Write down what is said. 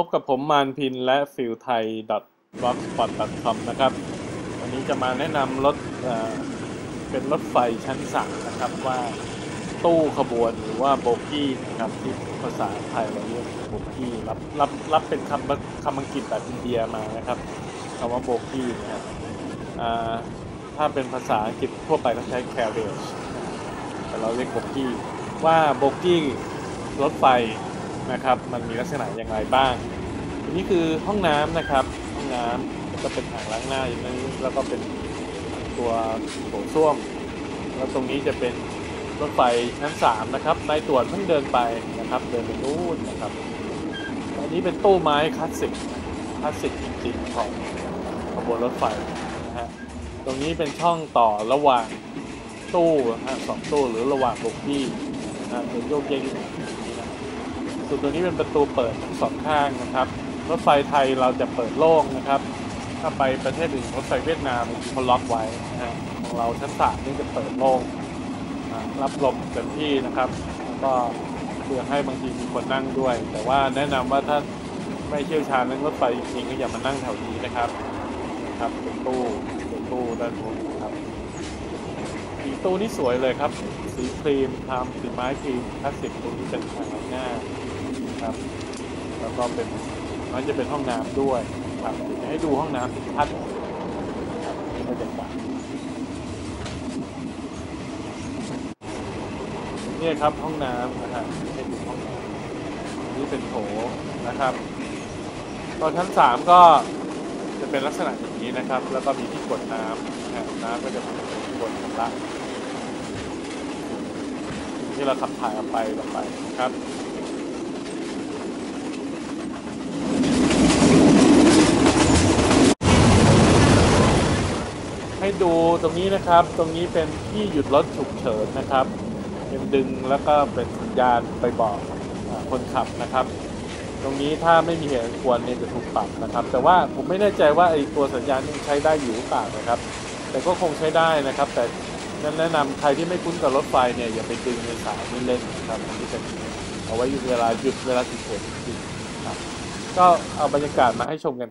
พบกับผมมานพินและฟิลไทย .blogspot.com นะครับ วันนี้จะมาแนะนำรถเเป็นรถไฟชั้นสามนะครับว่าตู้ขบวนหรือว่าโบกี้นะครับที่ภาษาไทยเราเรียกโบกี้รับรับรับเป็นคำคำอังกฤษแบบอินเดียมานะครับคำว่าโบกี้นะครับถ้าเป็นภาษาอังกฤษทั่วไปก็ใช้ carriage แต่เราเรียกโบกี้ว่าโบกี้รถไฟ นะครับ มันมีลักษณะอย่างไรบ้างอันนี้คือห้องน้ำนะครับ ห้องน้ำแล้วก็เป็นอ่างล้างหน้าอย่างนี้แล้วก็เป็นตัวโถส้วม แล้วตรงนี้จะเป็นรถไฟชั้น3นะครับนายตรวจเพิ่งเดินไปนะครับ เดินไปนู่นนะครับ อันนี้เป็นตู้ไม้คลาสสิกคลาสสิกจริงๆของขบวนรถไฟนะฮะตรงนี้เป็นช่องต่อระหว่างตู้นะฮะสองตู้หรือระหว่างบกี้นะฮะเป็นโยกเยก อย่างนี้นะตัวนี้เป็นประตูเปิดทั้งสองข้างนะครับรถไฟไทยเราจะเปิดโล่งนะครับ ถ้าไปประเทศอื่นรถไฟเวียดนามเขาล็อกไว้นะฮะของเราชั้นสามนี่จะเปิดโล่งรับลมเต็มที่นะครับแล้วก็เพื่อให้บางทีมีคนนั่งด้วย แต่ว่าแนะนำว่าถ้าไม่เชี่ยวชาญเรื่องรถไฟจริงๆก็อย่ามานั่งแถวนี้นะครับนะครับเป็นตู้เป็นตู้ด้านบนครับสีตู้นี้สวยเลยครับ สีครีมทำสีไม้ครีมคลาสสิกตรงนี้เป็นทางห น้าครับ แล้วก็เป็นมันจะเป็นห้องน้ำด้วยครับจะให้ดูห้องน้ำที่ชัดนะครับนี่บรรยากาศนี่ครับห้องน้ำนะฮะให้ดูห้องน้ำนี่เป็นโถนะครับ ตอนชั้นสามก็จะเป็นลักษณะอย่างนี้นะครับ แล้วก็มีที่กดน้ำนะน้ำก็จะเป็นกดชำระที่เราขับถ่ายออกไปลงไปนะครับ ดูตรงนี้นะครับ ตรงนี้เป็นที่หยุดรถฉุกเฉินนะครับ ยังดึงแล้วก็เป็นสัญญาณไปบอกคนขับนะครับ ตรงนี้ถ้าไม่มีเหตุอันควรเนี่ยจะถูกปรับนะครับ แต่ว่าผมไม่แน่ใจว่าไอ้ตัวสัญญาณนี้ใช้ได้อยู่หรือเปล่านะครับ แต่ก็คงใช้ได้นะครับ แต่นั่นแนะนำใครที่ไม่คุ้นกับรถไฟเนี่ยอย่าไปดึงในสายเล่นนะครับอันนี้เป็นเอาไว้เวลาหยุดเวลาฉุกเฉินจริงครับ ก็เอาบรรยากาศมาให้ชมกัน